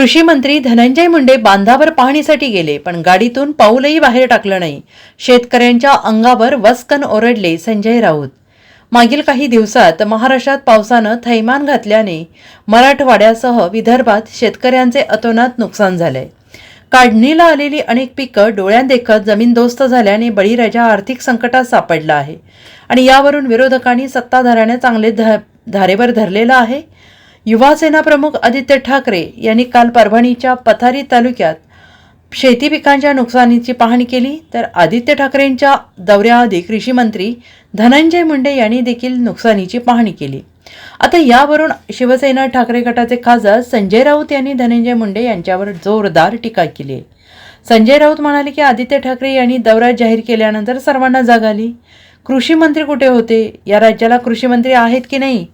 कृषी मंत्री धनंजय मुंडे बांधावर पाहणीसाठी गेले पण गाडीतून पाऊलही बाहेर टाकलं नाही. शेतकऱ्यांच्या अंगावर वस्कन ओरडले संजय राऊत. मागील काही दिवसात महाराष्ट्रात पावसानं थैमान घातल्याने मराठवाड्यासह विदर्भात शेतकऱ्यांचे अतोनात नुकसान झालंय. काढणीला आलेली अनेक पिकं डोळ्यांदेखत जमीनदोस्त झाल्याने बळीराजा आर्थिक संकटात सापडला आहे. आणि यावरून विरोधकांनी सत्ताधाऱ्यांना चांगले धा धारेवर धरलेलं आहे. युवासेना प्रमुख आदित्य ठाकरे यांनी काल परभणीच्या पथारी तालुक्यात शेती पिकांच्या नुकसानीची पाहणी केली. तर आदित्य ठाकरेंच्या दौऱ्याआधी कृषी मंत्री धनंजय मुंडे यांनी देखील नुकसानीची पाहणी केली. आता यावरून शिवसेना ठाकरे गटाचे खासदार संजय राऊत यांनी धनंजय मुंडे यांच्यावर जोरदार टीका केली. संजय राऊत म्हणाले की आदित्य ठाकरे यांनी दौरा जाहीर केल्यानंतर सर्वांना जाग आली. कृषी मंत्री कुठे होते? या राज्याला कृषी मंत्री आहेत की नाही?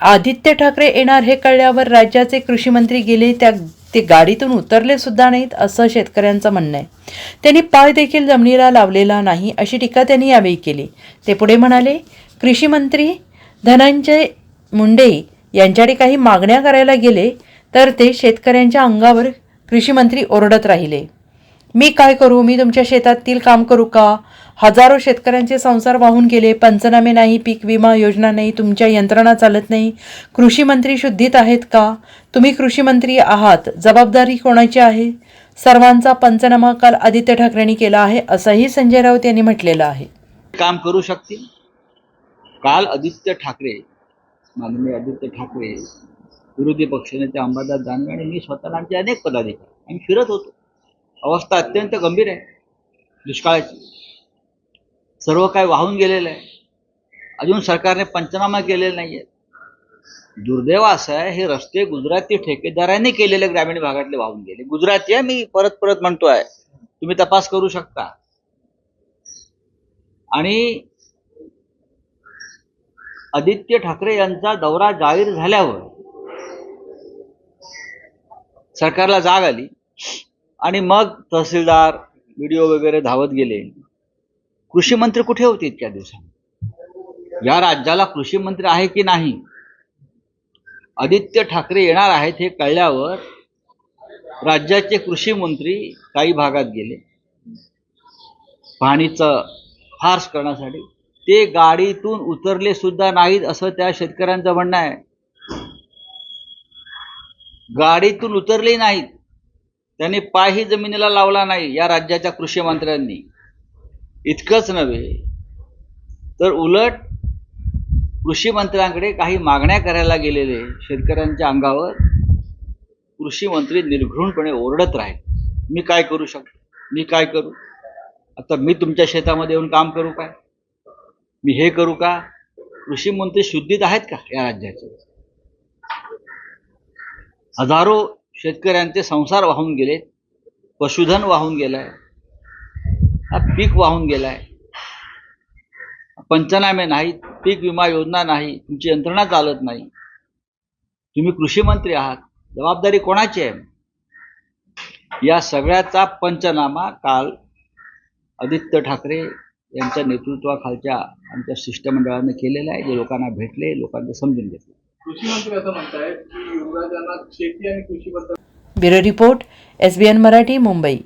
आदित्य ठाकरे येणार हे कळल्यावर राज्याचे कृषी मंत्री गेले त्या ते गाडीतून उतरले सुद्धा नाहीत असं शेतकऱ्यांचं म्हणणं आहे. त्यांनी पाय देखील जमिनीला लावलेला नाही अशी टीका त्यांनी यावेळी केली. ते पुढे म्हणाले कृषी मंत्री धनंजय मुंडे यांच्याकडे काही मागण्या करायला गेले तर ते शेतकऱ्यांच्या अंगावर कृषी मंत्री ओरडत राहिले. मी काय करू? मी तुमच्या शेतातील काम करू का? हजारो शेतकऱ्यांचे संसार वाहून गेले. पंचनामे नाही पीक विमा योजना नाही तुमच्या यंत्रणा चालत नाही. कृषी मंत्री शुद्धीत आहेत का? तुम्ही कृषी मंत्री आहात. जबाबदारी कोणाची आहे? सर्वांचा पंचनामा काल आदित्य ठाकरेंनी केला आहे असंही संजय राऊत यांनी म्हटलेलं आहे. काम करू शकतील? काल आदित्य ठाकरे माननीय आदित्य ठाकरे विरोधी पक्षनेते अंबादास दानवे आणि मी स्वतःला आमचे अनेक पदाधिकारी आम्ही फिरत होतो. अवस्था अत्यंत गंभीर आहे. दुष्काळाची. सर्व काही वाहून गेलेलं आहे. अजून सरकारने पंचनामा केलेला नाही आहे दुर्दैव असं आहे हे रस्ते गुजराती ठेकेदारांनी केलेले ग्रामीण भागातले वाहून गेले. गुजराती आहे मी परत परत म्हणतो आहे तुम्ही तपास करू शकता. आणि आदित्य ठाकरे यांचा दौरा जाहीर झाल्यावर सरकारला जाग आली. आणि मग तहसीलदार व्हिडिओ वगैरे धावत गेले. कृषी मंत्री कुठे होते इतक्या दिवसात या राज्याला कृषी मंत्री आहे की नाही? आदित्य ठाकरे येणार आहेत हे कळल्यावर राज्याचे कृषी मंत्री काही भागात गेले. पाणीचं फार्स करण्यासाठी. ते गाडीतून उतरले सुद्धा नाहीत असं त्या शेतकऱ्यांचं म्हणणं आहे. गाडीतून उतरले नाहीत. त्यांनी पायही जमिनीला लावला नाही या राज्याच्या कृषी मंत्र्यांनी. इतकंच नव्हे तर उलट कृषी मंत्र्यांकडे काही मागण्या करायला गेलेले शेतकऱ्यांच्या अंगावर कृषी मंत्री निर्घृणपणे ओरडत राहील. मी काय करू शकतो? मी काय करू? आता मी तुमच्या शेतामध्ये येऊन काम करू काय? मी हे करू का? कृषी मंत्री शुद्धीत आहेत का या राज्याचे? हजारो शेतकऱ्यांचे संसार वाहून गेले पशुधन वाहून गेलाय हा पीक वाहून गेलाय. पंचनामे नाहीत पीक विमा योजना नाही तुमची यंत्रणा चालत नाही. तुम्ही कृषी मंत्री आहात जबाबदारी कोणाची आहे? या सगळ्याचा पंचनामा काल आदित्य ठाकरे यांच्या नेतृत्वाखालच्या आमच्या शिष्टमंडळाने केलेला आहे जे लोकांना भेटले लोकांना समजून घेतले. कृषी मंत्री असं म्हणतायत की शेती आणि कृषी बद्दल bureau report S B N Marathi Mumbai.